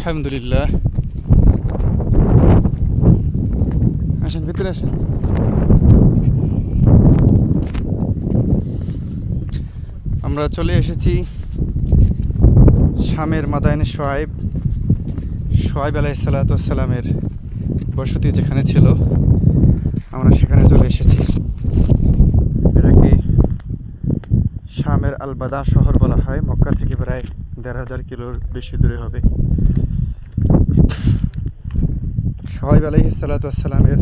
আলহামদুলিল্লাহ। আসেন, ভিতরে আসেন। আমরা চলে এসেছি শামের মাদায়নে সোয়াইব। সোয়াইব আলাইসাল্লাতামের বসতি যেখানে ছিল, আমরা সেখানে চলে এসেছি। এটাকে শামের আলবাদা শহর বলা হয়, মক্কা থেকে প্রায় দেড় হাজার কিলোর বেশি দূরে হবে। সোহাইব আলহি সাল্লাতামের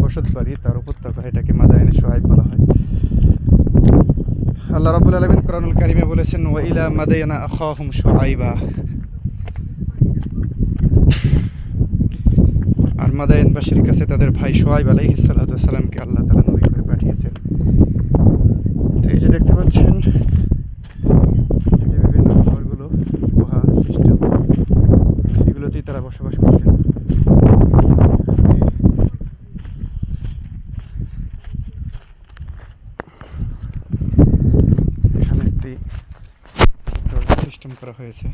বসত বাড়ি, তার উপত্যকা এটাকে মাদায়নে সোহাইব বলা হয়। আল্লাহ রাবুল আলমিন কোরআনুল কারিমে বলেছেন ওয়াইলা মাদায়ানা আখাহুম সোহাইবা। আর মাদায়নবাসীর কাছে তাদের ভাই সোহাইব আলহি সাল্লাতামকে আল্লাহ তালা নবী করে পাঠিয়েছেন। তো এই যে দেখতে পাচ্ছেন এই যে বিভিন্ন ঘরগুলো গুহা সিস্টেম সেগুলোতেই তারা বসবাস করতেন এখানে একটি সিস্টেম করা হয়েছে।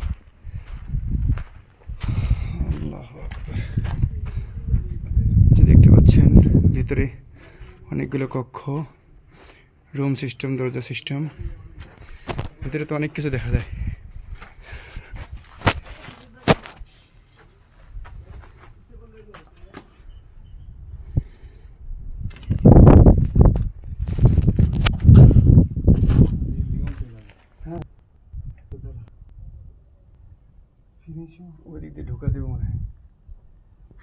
দেখতে পাচ্ছেন, ভিতরে অনেকগুলো কক্ষ, রুম সিস্টেম, দরজা সিস্টেম, ভিতরে তো অনেক কিছু দেখা যায় ওই দিক দিয়ে ঢুকা যাবে মনে হয়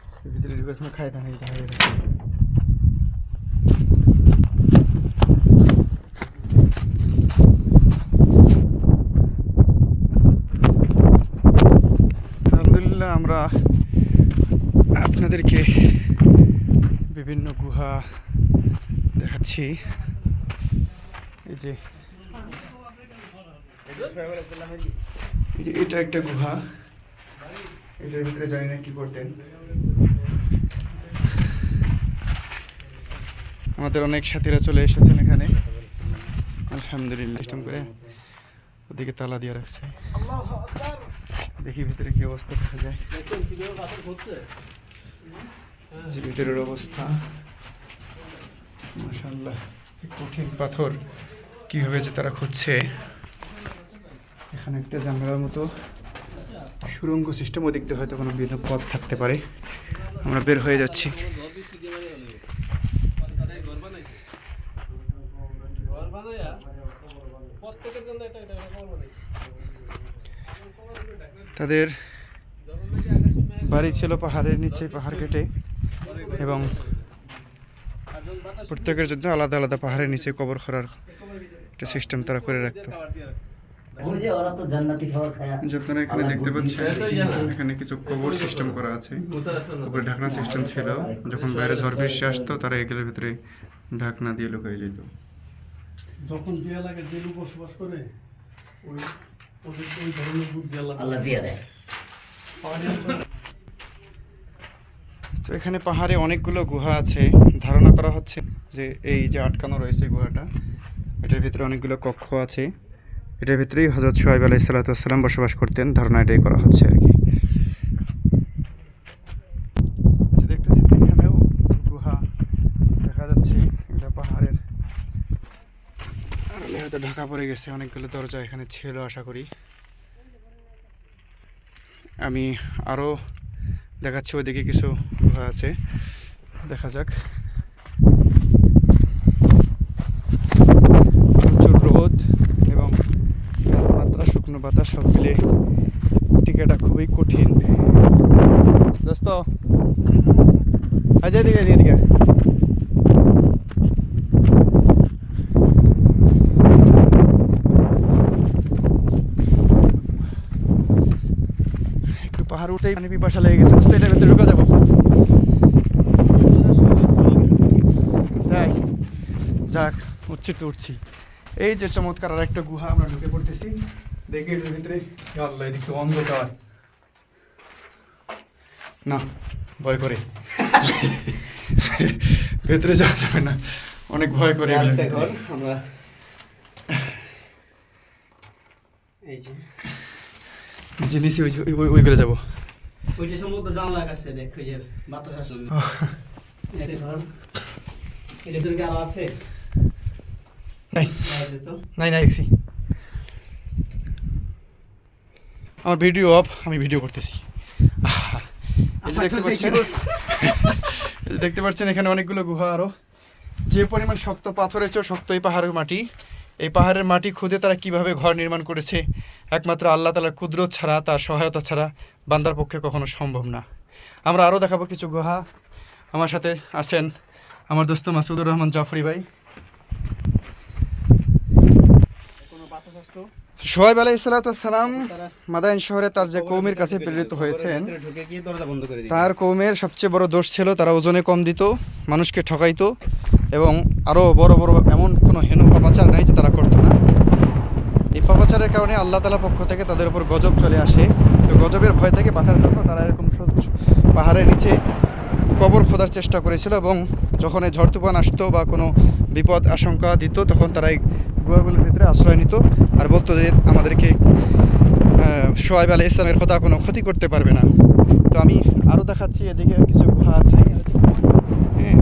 এর ভিতরে ঢুকার সময় খায় দাঁড়িয়ে দাঁড়িয়ে আলহামদুলিল্লাহ, আমরা আপনাদেরকে বিভিন্ন গুহা দেখাচ্ছি। এই যে এটা একটা গুহা। এটার ভিতরে জানি না, কি করতেন? আমাদের অনেক সাথীরা চলে এসেছেন এখানে। আলহামদুলিল্লাহ সিস্টেম করে ওদিকে তালা দিয়ে রাখছে। দেখি ভিতরে কি অবস্থা দেখা যায়। যে ভিতরের অবস্থা মাশাল্লাহ কি কঠিন পাথর। কীভাবে যে তারা খুঁজছে। এখানে একটা জানালার মতো সুরঙ্গ সিস্টেম ওদিক দিয়ে হয়তো কোনো বিভিন্ন পথ থাকতে পারে। আমরা বের হয়ে যাচ্ছি। তাদের বাড়ি ছিল পাহাড়ের নিচে, পাহাড় কেটে, এবং প্রত্যেকের জন্য আলাদা আলাদা পাহাড়ের নিচে কবর করার একটা সিস্টেম তারা করে রাখতো। এখানে দেখতে পাচ্ছেন, এখানে কিছু কবর সিস্টেম করা আছে। ঢাকনা সিস্টেম ছিল। যখন বাইরে ঝড় বৃষ্টি আসতো, তারা ভিতরে ঢাকনা দিয়ে যেত। যখন যে এলাকায় যে লোক বসবাস করে ওই ওদের ওই ধরনের দুধ দিয়ে আল্লাহ দিয়ে দেয়। তো এখানে পাহাড়ে অনেকগুলো গুহা আছে। ধারণা করা হচ্ছে যে এই যে আটকানো রয়েছে গুহাটা এটার ভিতরে অনেকগুলো কক্ষ আছে। এটার ভিতরেই হজরত সোহাইব আলাই সাল্লাতাম বসবাস করতেন। ধারণা এটাই করা হচ্ছে আর কি যে দেখতেছেন এখানেও কিছু গুহা দেখা যাচ্ছে এটা পাহাড়ের আড়ালে হয়তো ঢাকা পড়ে গেছে, অনেকগুলো দরজা এখানে ছিল আশা করি। আমি আরও দেখাচ্ছি, ওইদিকে কিছু আছে। দেখা যাক। প্রচুর রোদ এবং তাপমাত্রা, শুকনো বাতাস, সব মিলে টিকাটা খুবই কঠিন। দোস্ত আজ এদিকে এদিকে। উঠতেই মানে পিপাসা লেগে গেছে দোস্ত এটার ভেতরে ঢুকে যাব। তাই যাক উঠছি তো উঠছি। এই যে চমৎকার আর একটা গুহা আমরা ঢুকে পড়তেছি। দেখি এটার ভিতরে। আল্লাহ এদিক তো অন্ধকার। না ভয় করে। ভেতরে যাওয়া যাবে না। অনেক ভয় করে আমরা এই যে। নিচে ওই- ওই- ওই করে যাব। ওই যে সম্ভবত জানলা কাটছে দেখ ওই যে বাতাস আসছে এটা ধর এটা তোর কি আরও আছে নাই নাই নাই দেখছি আমার ভিডিও অফ আমি ভিডিও করতেছি। যে দেখতে পাচ্ছেন? দেখতে পাচ্ছেন এখানে অনেকগুলো গুহা আরও। যে পরিমাণ শক্ত পাথরের চেয়েও শক্ত এই পাহাড়ের মাটি। এই পাহাড়ের মাটি খুদে তারা কীভাবে ঘর নির্মাণ করেছে? একমাত্র আল্লাহ তালার কুদরত ছাড়া, তার সহায়তা ছাড়া বান্দার পক্ষে কখনো সম্ভব না। আমরা আরও দেখাবো কিছু গুহা। আমার সাথে আছেন আমার দোস্ত মাসুদুর রহমান জাফরি ভাই। আসতো আলাই সালাম মাদাইন শহরে তার যে কৌমের কাছে প্রেরিত হয়েছেন, তার কৌমের সবচেয়ে বড় দোষ ছিল তারা ওজনে কম দিত, মানুষকে ঠকাইতো। এবং আরও বড় বড় এমন কোনো হেনু পাপাচার নাই যে তারা করতো না। এই পাপাচারের কারণে আল্লাহ তালা পক্ষ থেকে তাদের উপর গজব চলে আসে। তো গজবের ভয় থেকে বাঁচার জন্য তারা এরকম পাহাড়ের নিচে কবর খোঁজার চেষ্টা করেছিল এবং যখন এই ঝড় তুফান আসতো বা কোনো বিপদ আশঙ্কা দিত, তখন তারা এই গুহাগুলোর ভিতরে আশ্রয় নিত আর বলতো যে আমাদেরকে সোয়াইব আলী ইসলামের কথা কোনো ক্ষতি করতে পারবে না। তো আমি আরও দেখাচ্ছি, এদিকে কিছু গুহা আছে। হ্যাঁ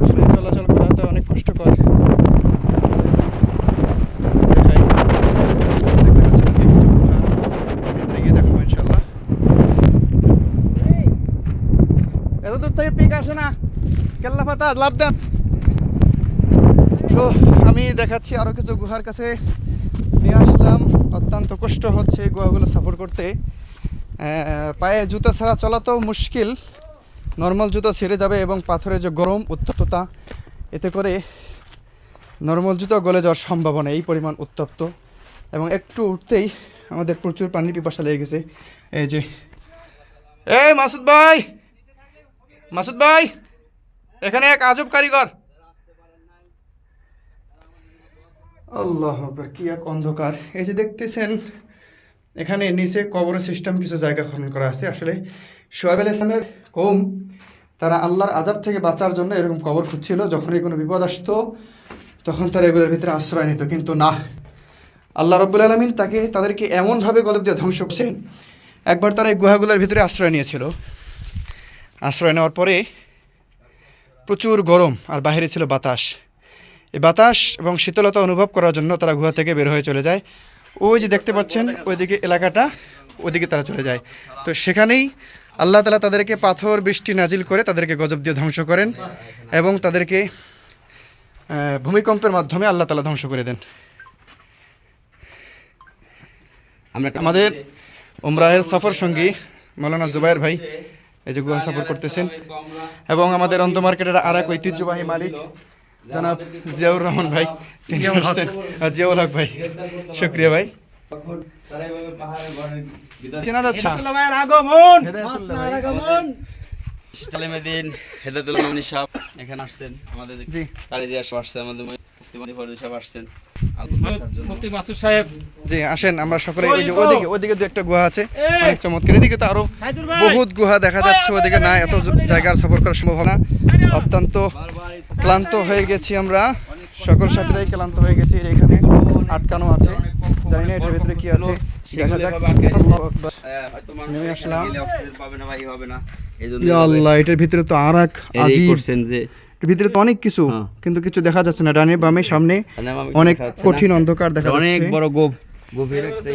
আসলে চলাচল করা তো অনেক কষ্টকর দেখাই দেখতে পাচ্ছেন এদিকে কিছু গুহা ভিতরে গিয়ে দেখাবো ইনশাল্লাহ এত দূর থেকে পিক আসে না কেল্লা পাতা লাভ দেন। তো, আমি দেখাচ্ছি আরও কিছু গুহার কাছে। নিয়ে আসলাম। অত্যন্ত কষ্ট হচ্ছে গুহাগুলো সাপোর্ট করতে। পায়ে জুতা ছাড়া চলা তো মুশকিল। নর্মাল জুতো ছেড়ে যাবে এবং পাথরের যে গরম উত্তপ্ততা, এতে করে নর্মাল জুতো গলে যাওয়ার সম্ভাবনা এই পরিমাণ উত্তপ্ত। এবং একটু উঠতেই আমাদের প্রচুর পানির পিপাসা লেগে গেছে। এই যে, এই মাসুদ ভাই! মাসুদ ভাই! এখানে এক আজব কারিগর। আল্লাহ কি এক অন্ধকার। এই যে দেখতেছেন, এখানে নিচে কবরের সিস্টেম কিছু জায়গা খনন করা আছে। আসলে সোহেব আল ইসলামের কৌম, তারা আল্লাহর আজাব থেকে বাঁচার জন্য এরকম কবর খুঁজছিল। যখনই কোনো বিপদ আসতো, তখন তারা এগুলোর ভিতরে আশ্রয় নিত। কিন্তু না, আল্লাহ রব্বুল আলমিন তাকে, তাদেরকে এমনভাবে গলব দিয়ে ধ্বংস করছেন। একবার তারা এই গুহাগুলোর ভিতরে আশ্রয় নিয়েছিল। আশ্রয় নেওয়ার পরে প্রচুর গরম আর বাহিরে ছিল বাতাস। এই বাতাস এবং শীতলতা অনুভব করার জন্য তারা গুহা থেকে বের হয়ে চলে যায়। ওই যে দেখতে পাচ্ছেন ওইদিকে এলাকাটা ওইদিকে তারা চলে যায়। তো সেখানেই আল্লাহ তালা তাদেরকে পাথর বৃষ্টি নাজিল করে তাদেরকে গজব দিয়ে ধ্বংস করেন এবং তাদেরকে ভূমিকম্পের মাধ্যমে আল্লাহ তালা ধ্বংস করে দেন। আমরা আমাদের উমরাহের সফর সঙ্গী মৌলানা জুবাইর ভাই এই যে গুহা সফর করতেছেন। এবং আমাদের অন্ত মার্কেটের আর এক ঐতিহ্যবাহী মালিক জনাব জিয়াউর রহমান ভাই। তিনি আসছেন জিয়াউল হক ভাই। শুক্রিয়া ভাই। চেনা যাচ্ছে। আগমন! হেদায়েতুল্লাহ এখানে আসছেন। আমাদের জি। কালিজি আসব আসছে আমাদের মুফতি ফরদি সাহেব আসছেন। মুফতি মাসুদ সাহেব। জি আসেন আমরা সকলে ওই যে ওদিকে ওদিকে দু একটা গুহা আছে অনেক চমৎকার। এদিকে তো আরও বহুত গুহা দেখা যাচ্ছে ওদিকে না এত জায়গার সফর করা সম্ভব না। অত্যন্ত ক্লান্ত হয়ে গেছি আমরা। সকল সাথীরাই ক্লান্ত হয়ে গেছি এখানে আটকানো আছে। জানি না এটার ভিতরে কি আছে। দেখা যাক। নেমে আসলাম। ইয়া আল্লাহ এটার ভিতরে তো আর এক যে ভিতরে তো অনেক কিছু হ্যাঁ। কিন্তু কিছু দেখা যাচ্ছে না। ডানে বামে সামনে মানে অনেক। কঠিন অন্ধকার দেখা যাচ্ছে। অনেক বড় গোপ গভীর একটা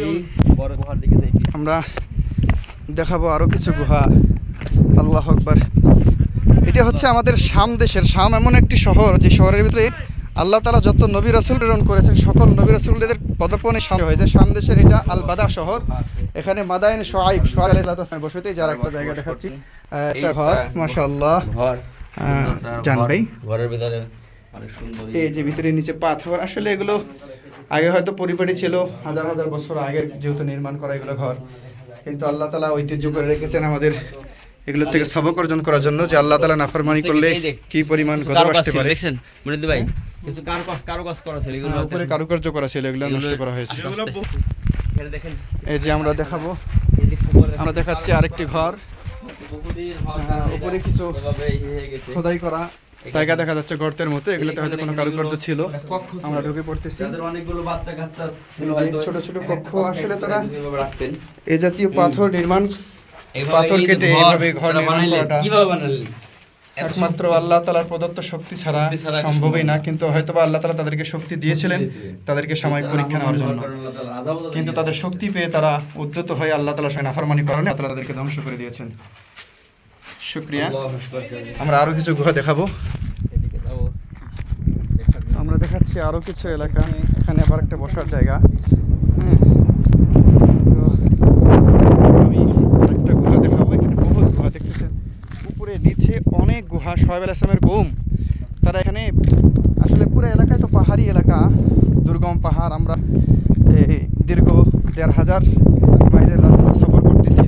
বড় গুহার দিকে যাই। আমরা দেখাবো আরও কিছু গুহা। আল্লাহ আকবার। এটা হচ্ছে আমাদের শাম দেশের শাম এমন একটি শহর যে শহরের ভিতরে আল্লাহ তালা যত নবী রসুল প্রেরণ করেছেন সকল নবী রসুলদের পদপনে সামনে হয়েছে শাম দেশের এটা আল বাদা শহর। এখানে মাদাইন সোয়াইব সোয়াইব আলাইহিস বসতে যার একটা জায়গা দেখাচ্ছি। একটা ঘর। মাশাআল্লাহ। ঘর। জান ভাই ঘরের ভিতরে অনেক সুন্দর। ই। এই যে ভিতরে নিচে পাথর আসলে এগুলো আগে হয়তো পরিপাটি ছিল হাজার হাজার বছর আগের যেহেতু নির্মাণ করা এগুলো ঘর। কিন্তু আল্লাহ তালা ঐতিহ্য করে রেখেছেন আমাদের এগুলো থেকে সবক অর্জন করার জন্য যে আল্লাহ তালা নাফরমানি করলে কি পরিমাণ গজব আসতে পারে। দেখছেন? মনিদ ভাই কিছু কারু কারু করা ছিল এগুলো হ্যাঁ, উপরে কারুকার্য করা ছিল এগুলো নষ্ট করা হয়েছে। এই যে আমরা দেখাবো। আমরা দেখাচ্ছি আরেকটি ঘর। হ্যাঁ, উপরে কিছু হয়ে খোদাই করা জায়গা দেখা যাচ্ছে গর্তের মতো এগুলোতে হয়তো কোনো কারুকার্য ছিল। আমরা ঢুকে পড়তেছি। অনেকগুলো বাচ্চা কাচ্চা এই ছোট ছোট কক্ষ আসলে তারা এ জাতীয় পাথর নির্মাণ পাথর কেটে এইভাবে ঘর নির্মাণ করাটা একমাত্র আল্লাহ তালার প্রদত্ত শক্তি ছাড়া সম্ভবই না কিন্তু হয়তোবা আল্লাহ তালা তাদেরকে শক্তি দিয়েছিলেন। তাদেরকে সাময়িক পরীক্ষা নেওয়ার জন্য। কিন্তু তাদের শক্তি পেয়ে তারা উদ্যত হয়ে আল্লাহ তালা সঙ্গে নাফরমানি কারণে আল্লাহ তাদেরকে ধ্বংস করে দিয়েছেন। শুক্রিয়া। আমরা আরও কিছু গুহা দেখাবো। আমরা দেখাচ্ছি আরও কিছু এলাকা। এখানে আবার একটা বসার জায়গা। হ্যাঁ। তো আমি আরেকটা গুহা দেখাবো। এখানে বহুত গুহা দেখতেছেন। উপরে নিচে অনেক গুহা। সোহেব আল ইসলামের গোম। তারা এখানে আসলে পুরো এলাকায় তো পাহাড়ি এলাকা। দুর্গম পাহাড়। আমরা এই দীর্ঘ দেড় হাজার মাইলের রাস্তা সফর করতেছি।